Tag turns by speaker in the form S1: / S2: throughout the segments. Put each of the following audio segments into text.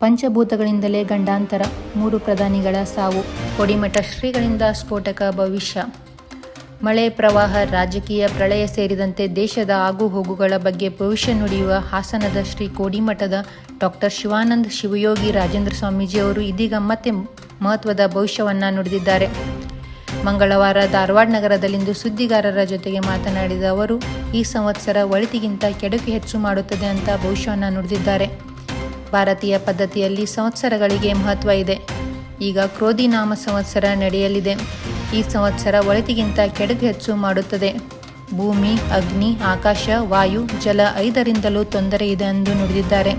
S1: ಪಂಚಭೂತಗಳಿಂದಲೇ ಗಂಡಾಂತರ, ಮೂರು ಪ್ರಧಾನಿಗಳ ಸಾವು, ಕೊಡಿಮಠ ಶ್ರೀಗಳಿಂದ ಸ್ಫೋಟಕ ಭವಿಷ್ಯ. ಮಳೆ, ಪ್ರವಾಹ, ರಾಜಕೀಯ ಪ್ರಳಯ ಸೇರಿದಂತೆ ದೇಶದ ಆಗುಹೋಗುಗಳ ಬಗ್ಗೆ ಭವಿಷ್ಯ ನುಡಿಯುವ ಹಾಸನದ ಶ್ರೀ ಕೋಡಿಮಠದ ಡಾಕ್ಟರ್ ಶಿವಾನಂದ ಶಿವಯೋಗಿ ರಾಜೇಂದ್ರ ಸ್ವಾಮೀಜಿಯವರು ಇದೀಗ ಮತ್ತೆ ಮಹತ್ವದ ಭವಿಷ್ಯವನ್ನು ನುಡಿದಿದ್ದಾರೆ. ಮಂಗಳವಾರ ಧಾರವಾಡ ನಗರದಲ್ಲಿಂದು ಸುದ್ದಿಗಾರರ ಜೊತೆಗೆ ಮಾತನಾಡಿದ ಅವರು, ಈ ಸಂವತ್ಸರ ಒಳಿತಿಗಿಂತ ಕೆಡುಕು ಹೆಚ್ಚು ಮಾಡುತ್ತದೆ ಅಂತ ಭವಿಷ್ಯವನ್ನು ನುಡಿದಿದ್ದಾರೆ. ಭಾರತೀಯ ಪದ್ಧತಿಯಲ್ಲಿ ಸಂವತ್ಸರಗಳಿಗೆ ಮಹತ್ವ ಇದೆ. ಈಗ ಕ್ರೋಧಿ ನಾಮ ಸಂವತ್ಸರ ನಡೆಯಲಿದೆ. ಈ ಸಂವತ್ಸರ ಒಳಿತಿಗಿಂತ ಕೆಡುಕು ಹೆಚ್ಚು ಮಾಡುತ್ತದೆ. ಭೂಮಿ, ಅಗ್ನಿ, ಆಕಾಶ, ವಾಯು, ಜಲ ಐದರಿಂದಲೂ ತೊಂದರೆ ಇದೆ ಎಂದು ನುಡಿದಿದ್ದಾರೆ.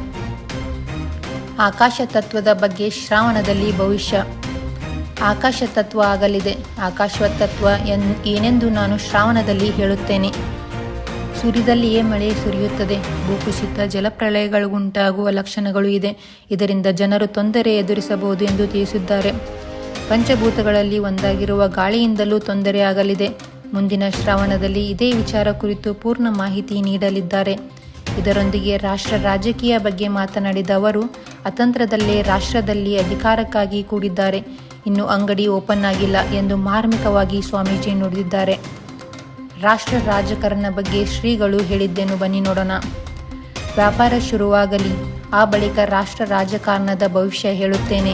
S1: ಆಕಾಶ ತತ್ವದ ಬಗ್ಗೆ ಶ್ರಾವಣದಲ್ಲಿ ಭವಿಷ್ಯ. ಆಕಾಶ ತತ್ವ ಆಗಲಿದೆ. ಆಕಾಶ ತತ್ವ ಏನೆಂದು ನಾನು ಶ್ರಾವಣದಲ್ಲಿ ಹೇಳುತ್ತೇನೆ. ಸುರಿದಲ್ಲಿಯೇ ಮಳೆ ಸುರಿಯುತ್ತದೆ. ಭೂಕುಸಿತ ಜಲಪ್ರಳಯಗಳಿಗುಂಟಾಗುವ ಲಕ್ಷಣಗಳು ಇದೆ. ಇದರಿಂದ ಜನರು ತೊಂದರೆ ಎದುರಿಸಬಹುದು ಎಂದು ತಿಳಿಸಿದ್ದಾರೆ. ಪಂಚಭೂತಗಳಲ್ಲಿ ಒಂದಾಗಿರುವ ಗಾಳಿಯಿಂದಲೂ ತೊಂದರೆಯಾಗಲಿದೆ ಮುಂದಿನ ಶ್ರಾವಣದಲ್ಲಿ ಇದೇ ವಿಚಾರ ಕುರಿತು ಪೂರ್ಣ ಮಾಹಿತಿ ನೀಡಲಿದ್ದಾರೆ. ಇದರೊಂದಿಗೆ ರಾಷ್ಟ್ರ ರಾಜಕೀಯ ಬಗ್ಗೆ ಮಾತನಾಡಿದ ಅವರು, ಅತಂತ್ರದಲ್ಲೇ ರಾಷ್ಟ್ರದಲ್ಲಿ ಅಧಿಕಾರಕ್ಕಾಗಿ ಕೂಡಿದ್ದಾರೆ. ಇನ್ನು ಅಂಗಡಿ ಓಪನ್ ಆಗಿಲ್ಲ ಎಂದು ಮಾರ್ಮಿಕವಾಗಿ ಸ್ವಾಮೀಜಿ ನುಡಿದಿದ್ದಾರೆ. ರಾಷ್ಟ್ರ ರಾಜಕಾರಣ ಬಗ್ಗೆ ಶ್ರೀಗಳು ಹೇಳಿದ್ದೇನು ಬನ್ನಿ ನೋಡೋಣ. ವ್ಯಾಪಾರ ಶುರುವಾಗಲಿ, ಆ ಬಳಿಕ ರಾಷ್ಟ್ರ ರಾಜಕಾರಣದ ಭವಿಷ್ಯ ಹೇಳುತ್ತೇನೆ.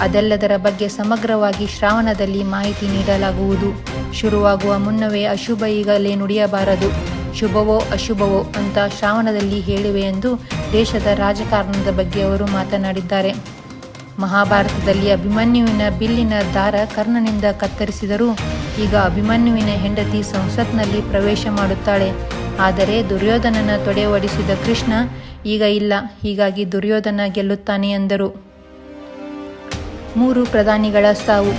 S1: ಅದೆಲ್ಲದರ ಬಗ್ಗೆ ಸಮಗ್ರವಾಗಿ ಶ್ರಾವಣದಲ್ಲಿ ಮಾಹಿತಿ ನೀಡಲಾಗುವುದು. ಶುರುವಾಗುವ ಮುನ್ನವೇ ಅಶುಭ ಈಗಲೇ ನುಡಿಯಬಾರದು. ಶುಭವೋ ಅಶುಭವೋ ಅಂತ ಶ್ರಾವಣದಲ್ಲಿ ಹೇಳಿವೆ ಎಂದು ದೇಶದ ರಾಜಕಾರಣದ ಬಗ್ಗೆ ಅವರು ಮಾತನಾಡಿದ್ದಾರೆ. ಮಹಾಭಾರತದಲ್ಲಿ ಅಭಿಮನ್ಯುವಿನ ಬಿಲ್ಲಿನ ದಾರ ಕರ್ಣನಿಂದ ಕತ್ತರಿಸಿದರೂ ಈಗ ಅಭಿಮನ್ಯುವಿನ ಹೆಂಡತಿ ಸಂಸತ್ನಲ್ಲಿ ಪ್ರವೇಶ ಮಾಡುತ್ತಾಳೆ. ಆದರೆ ದುರ್ಯೋಧನನ ತೊಡೆ ಒಡಿಸಿದ ಕೃಷ್ಣ, ಈಗ ಇಲ್ಲ, ಹೀಗಾಗಿ ದುರ್ಯೋಧನ ಗೆಲ್ಲುತ್ತಾನೆ ಎಂದರು. ಮೂರು ಪ್ರಧಾನಿಗಳ ಸಾವು.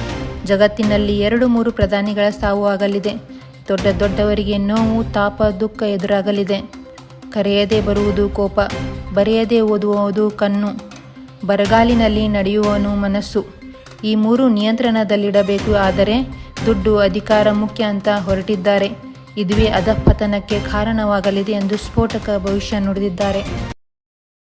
S1: ಜಗತ್ತಿನಲ್ಲಿ ಎರಡು ಮೂರು ಪ್ರಧಾನಿಗಳ ಸಾವು ಆಗಲಿದೆ. ದೊಡ್ಡ ದೊಡ್ಡವರಿಗೆ ನೋವು, ತಾಪ, ದುಃಖ ಎದುರಾಗಲಿದೆ. ಕರೆಯದೇ ಬರುವುದು ಕೋಪ, ಬರೆಯದೇ ಓದುವುದು ಕಣ್ಣು. ಬರಗಾಲಿನಲ್ಲಿ ನಡೆಯುವನು ಮನಸ್ಸು. ಈ ಮೂರು ನಿಯಂತ್ರಣದಲ್ಲಿಡಬೇಕು, ಆದರೆ ದುಡ್ಡು ಅಧಿಕಾರ ಮುಖ್ಯ ಅಂತ ಹೊರಟಿದ್ದಾರೆ. ಇದುವೇ ಅಧಃಪತನಕ್ಕೆ ಕಾರಣವಾಗಲಿದೆ ಎಂದು ಸ್ಫೋಟಕ ಭವಿಷ್ಯ ನುಡಿದಿದ್ದಾರೆ.